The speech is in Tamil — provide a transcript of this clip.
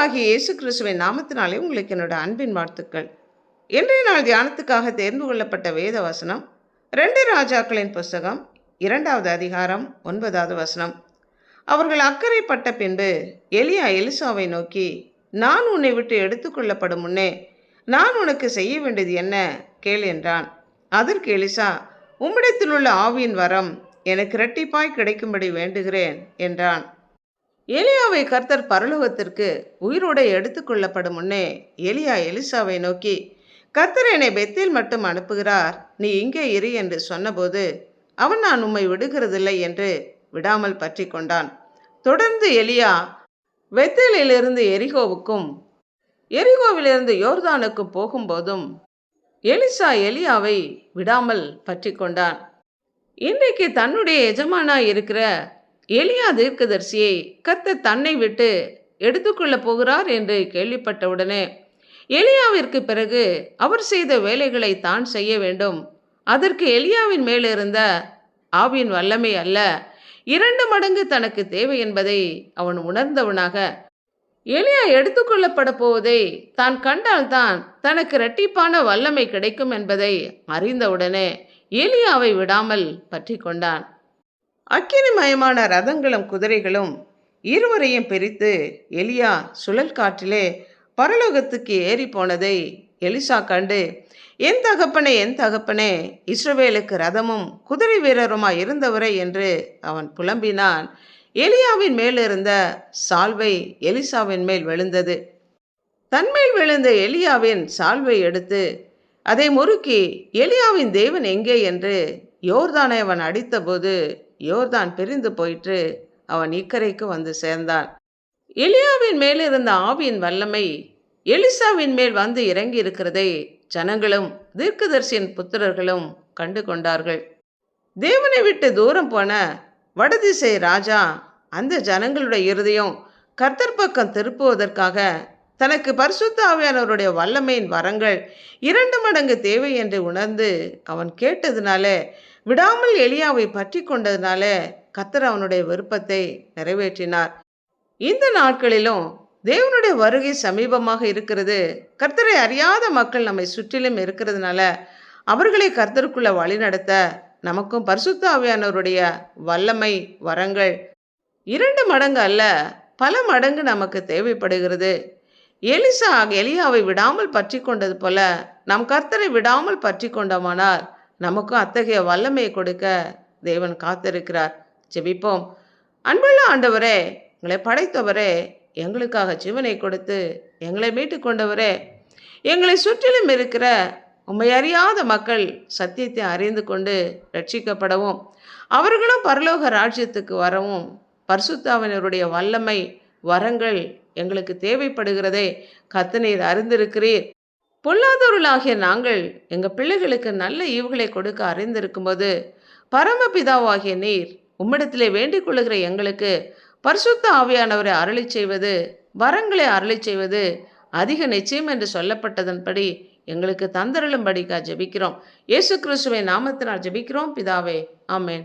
ஆண்டவராகிய இயேசு கிறிஸ்துவின் நாமத்தினாலே உங்களுக்கு என்னோட அன்பின் வாழ்த்துக்கள். இன்றைய நாள் தியானத்துக்காக தேர்ந்து கொள்ளப்பட்ட வேத வசனம் ரெண்டு ராஜாக்களின் புஸ்தகம் இரண்டாவது அதிகாரம் ஒன்பதாவது வசனம். அவர்கள் அக்கறைப்பட்ட பின்பு எலியா எலிசாவை நோக்கி நான் உன்னை விட்டு எடுத்துக்கொள்ளப்படும் முன்னே நான் உனக்கு செய்ய வேண்டியது என்ன? கேள் என்றான். அதற்கு எலிசா உம்மிடத்தில் உள்ள ஆவியின் வரம் எனக்கு இரட்டிப்பாய் கிடைக்கும்படி வேண்டுகிறேன் என்றான். எலியாவை கர்த்தர் பரலோகத்திற்கு உயிரோடு எடுத்துக்கொள்ளப்படும் முன்னே எலியா எலிசாவை நோக்கி கர்த்தர் என்னை பெத்தில் மட்டும் அனுப்புகிறார். நீ இங்கே இரு என்று சொன்னபோது அவன் நான் உம்மை விடுகிறதில்லை என்று விடாமல் பற்றி கொண்டான். தொடர்ந்து எலியா வெத்தேலிலிருந்து எரிகோவுக்கும் எரிகோவிலிருந்து யோர்தானுக்கும் போகும்போதும் எலிசா எலியாவை விடாமல் பற்றி கொண்டான். இன்றைக்கு தன்னுடைய எஜமானாய் இருக்கிற எலியா தீர்க்கதரிசியை கத்த தன்னை விட்டு எடுத்துக்கொள்ளப் போகிறார் என்று கேள்விப்பட்டவுடனே எலியாவிற்கு பிறகு அவர் செய்த வேலைகளை தான் செய்ய வேண்டும். அதற்கு எலியாவின் மேலிருந்த ஆவியின் வல்லமை அல்ல. இரண்டு மடங்கு தனக்கு தேவை என்பதை அவன் உணர்ந்தவனாக எலியா எடுத்துக்கொள்ளப்பட போவதை தான் கண்டால்தான் தனக்கு இரட்டிப்பான வல்லமை கிடைக்கும் என்பதை அறிந்தவுடனே எலியாவை விடாமல் பற்றி கொண்டான். அக்கினிமயமான ரதங்களும் குதிரைகளும் இருவரையும் பிரித்து எலியா சுழல் காற்றிலே பரலோகத்துக்கு ஏறி போனதை எலிசா கண்டு என் தகப்பனே என் தகப்பனே இஸ்ரவேலுக்கு ரதமும் குதிரை வீரருமாய் இருந்தவரை என்று அவன் புலம்பினான். எலியாவின் மேலிருந்த சால்வை எலிசாவின் மேல் விழுந்தது. தன்மேல் விழுந்த எலியாவின் சால்வை எடுத்து அதை முறுக்கி எலியாவின் தேவன் எங்கே? என்று யோர்தானை அவன் அடித்தபோது யோர்தான் பிரிந்து போயிற்று. அவன் இக்கரைக்கு வந்து சேர்ந்தான். எலியாவின் மேலிருந்த ஆவியின் வல்லமை எலிசாவின் மேல் வந்து இறங்கி இருக்கிறதை ஜனங்களும் தீர்க்கதர்சியின் புத்திரர்களும் கண்டு கொண்டார்கள். தேவனை விட்டு தூரம் போன வடதிசை ராஜா அந்த ஜனங்களுடைய இருதயம் கர்த்தர் பக்கம் திருப்புவதற்காக தனக்கு பரிசுத்த ஆவியானவருடைய வல்லமையின் வரங்கள் இரண்டு மடங்கு தேவை என்று உணர்ந்து அவன் கேட்டதுனால விடாமல் எலியாவை பற்றி கொண்டதுனால கத்தர் அவனுடைய விருப்பத்தை நிறைவேற்றினார். இந்த நாட்களிலும் தேவனுடைய வருகை சமீபமாக இருக்கிறது. கர்த்தரை அறியாத மக்கள் நம்மை சுற்றிலும் இருக்கிறதுனால அவர்களை கர்த்தருக்குள்ள வழிநடத்த நமக்கும் பரிசுத்த ஆவியானவருடைய வல்லமை வரங்கள் இரண்டு மடங்கு அல்ல பல மடங்கு நமக்கு தேவைப்படுகிறது. எலிசா எலியாவை விடாமல் பற்றி கொண்டது போல நம் கர்த்தரை விடாமல் பற்றி கொண்டோமானால் நமக்கும் அத்தகைய வல்லமையை கொடுக்க தேவன் காத்திருக்கிறார். ஜெபிப்போம். அன்புள்ள ஆண்டவரே எங்களை படைத்தவரே எங்களுக்காக ஜீவனை கொடுத்து எங்களை மீட்டு கொண்டவரே எங்களை சுற்றிலும் இருக்கிற உண்மையறியாத மக்கள் சத்தியத்தை அறிந்து கொண்டு ரட்சிக்கப்படவும் அவர்களும் பரலோக ராஜ்யத்துக்கு வரவும் பர்சுத்தாவினருடைய வல்லமை வரங்கள் எங்களுக்கு தேவைப்படுகிறதே கத்தனீர் அறிந்திருக்கிறீர். பொல்லாதவர்களாகிய நாங்கள் எங்கள் பிள்ளைகளுக்கு நல்ல ஈவுகளை கொடுக்க அறிந்திருக்கும்போது பரமபிதாவாகிய நீர் உம்மிடத்திலே வேண்டிக் கொள்ளுகிற எங்களுக்கு பரிசுத்த ஆவியானவரை அருளி செய்வது வரங்களை அருளி செய்வது அதிக நிச்சயம் என்று சொல்லப்பட்டதன்படி எங்களுக்கு தந்தருளும்படிக்கா ஜெபிக்கிறோம். இயேசு கிறிஸ்துவை நாமத்தினால் ஜெபிக்கிறோம். பிதாவே ஆமேன்.